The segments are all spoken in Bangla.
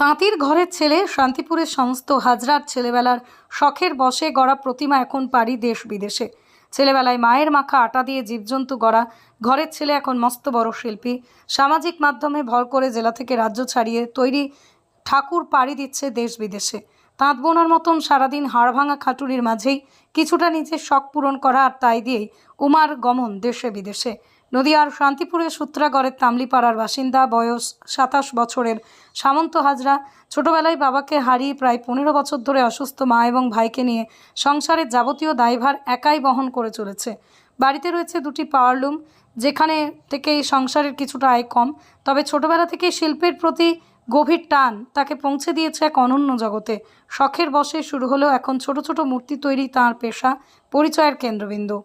তাঁতির ঘরের ছেলে শান্তিপুরের সমস্ত হাজরার ছেলেবেলার শখের বসে গড়া প্রতিমা এখন পারি দেশ বিদেশে। ছেলেবেলায় মায়ের মাখা আটা দিয়ে জীবজন্তু গড়া, ঘরের ছেলে এখন মস্ত বড় শিল্পী। সামাজিক মাধ্যমে ভর করে জেলা থেকে রাজ্য ছাড়িয়ে তৈরি ঠাকুর পাড়ি দিচ্ছে দেশ বিদেশে। তাঁত বোনার মতন সারাদিন হাড় ভাঙা খাটুরির মাঝেই কিছুটা নিজের শখ পূরণ করা আর তাই দিয়েই উমার গমন দেশে বিদেশে। নদিয়ার শান্তিপুরের সূত্রাগড়ের তামলিপাড়ার বাসিন্দা বয়স সাতাশ বছরের সামন্ত হাজরা ছোটবেলায় বাবাকে হারিয়ে প্রায় পনেরো বছর ধরে অসুস্থ মা এবং ভাইকে নিয়ে সংসারের যাবতীয় দায়ভার একাই বহন করে চলেছে। বাড়িতে রয়েছে দুটি পাওয়ারলুম যেখানে থেকে সংসারের কিছুটা আয় কম। তবে ছোটবেলা থেকে শিল্পের প্রতি গভীর টান তাকে পৌঁছে দিয়েছে এক অনন্য জগতে। শখের বসে শুরু হলেও এখন ছোট ছোট মূর্তি তৈরি তার পেশা, পরিচয়ের কেন্দ্রবিন্দু।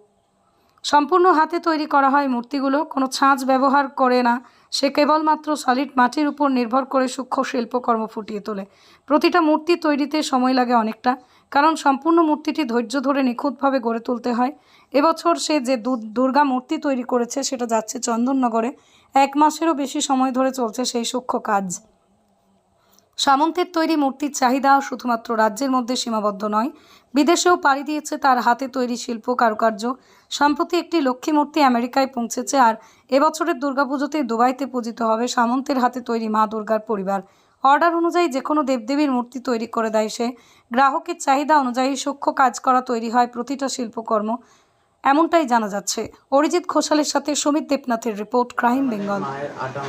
সম্পূর্ণ হাতে তৈরি করা হয় মূর্তিগুলো, কোনো ছাঁচ ব্যবহার করে না। সে কেবলমাত্র সলিড মাটির উপর নির্ভর করে সূক্ষ্ম শিল্পকর্ম ফুটিয়ে তোলে। প্রতিটা মূর্তি তৈরিতে সময় লাগে অনেকটা, কারণ সম্পূর্ণ মূর্তিটি ধৈর্য ধরে নিখুঁতভাবে গড়ে তুলতে হয়। এবছর সে যে দুর্গা মূর্তি তৈরি করেছে, সেটা যাচ্ছে চন্দননগরে। এক মাসেরও বেশি সময় ধরে চলছে সেই সূক্ষ্ম কাজ। সামন্তের তৈরি মূর্তির চাহিদা শুধুমাত্র রাজ্যের মধ্যে সীমাবদ্ধ নয়, বিদেশেও পাড়ি দিয়েছে তার হাতে তৈরি শিল্প কারুকার্য। সম্প্রতি একটি লক্ষ্মী মূর্তি আমেরিকায় পৌঁছেছে আর এবছরের দুর্গাপুজোতে দুবাইতে পূজিত হবে সামন্তের হাতে তৈরি মা দুর্গার পরিবার। অর্ডার অনুযায়ী যে কোনো দেবদেবীর মূর্তি তৈরি করে দেয় সে। গ্রাহকের চাহিদা অনুযায়ী সূক্ষ্ম কাজ করা তৈরি হয় প্রতিটা শিল্পকর্ম। এমনটাই জানা যাচ্ছে। অরিজিৎ ঘোষালের সাথে সুমিত দেবনাথের রিপোর্ট ক্রাইম বেঙ্গল। মায়ের আটা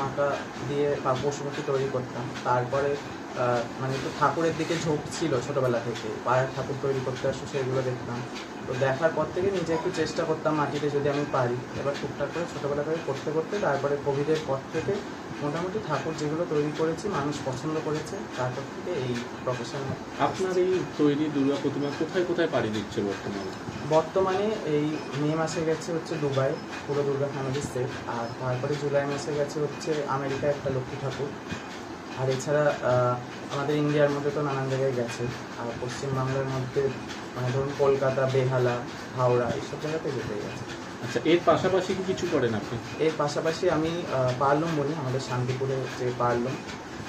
দিয়ে বা পশুমুখী তৈরি করতাম। তারপরে মানে একটু ঠাকুরের দিকে ঝোঁক ছিল ছোটবেলা থেকে। পায়ের ঠাকুর তৈরি করতে আসতো সেগুলো দেখতাম। তো দেখার পর থেকে নিজে একটু চেষ্টা করতাম মাটিতে যদি আমি পারি। এবার টুকটাক করে ছোটবেলা থেকে করতে করতে তারপরে কোভিডের পর থেকে মোটামুটি ঠাকুর যেগুলো তৈরি করেছি মানুষ পছন্দ করেছে তারপর থেকে এই প্রফেশন আপনার এই তৈরি দুর্গা প্রতিমা কোথায় কোথায় পাড়ি দিচ্ছে বর্তমানে? বর্তমানে এই মে মাসে গেছে হচ্ছে দুবাই পুরো দুর্গা ফ্যামিলি সেট আর তারপরে জুলাই মাসে গেছে হচ্ছে আমেরিকা একটা লক্ষ্মী ঠাকুর। আর এছাড়া আমাদের ইন্ডিয়ার মধ্যে তো নানান জায়গায় গেছে আর পশ্চিমবাংলার মধ্যে মানে ধরুন কলকাতা বেহালা হাওড়া এইসব জায়গাতে যেতে গেছে আচ্ছা এর পাশাপাশি কি কিছু করেন আপনি? এর পাশাপাশি আমি পারলুম বনি আমাদের শান্তিপুরে যে পারলুম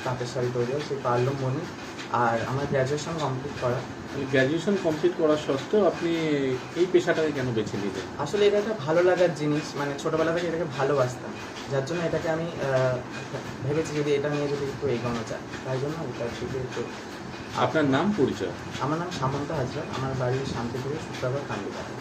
তাঁতের শাড়ি তৈরি হয় সেই পারলুম বনি আর আমার গ্র্যাজুয়েশন কমপ্লিট করা। গ্র্যাজুয়েশন কমপ্লিট করা সত্ত্বেও আপনি এই পেশাটাকে কেন বেছে নিলেন? আসলে এটা একটা ভালো লাগার জিনিস মানে ছোটবেলা থেকে এটাকে ভালোবাসতাম। যার জন্য এটাকে আমি ভেবেছি যদি এটা নিয়ে যদি একটু এগোনো যায় তাই জন্য এটার দিকে একটু আপনার নাম পরিচয়? আমার নাম সামন্ত হাজরা আমার বাড়ি শান্তিপুরে শুক্রবার কান্দিপাড়া।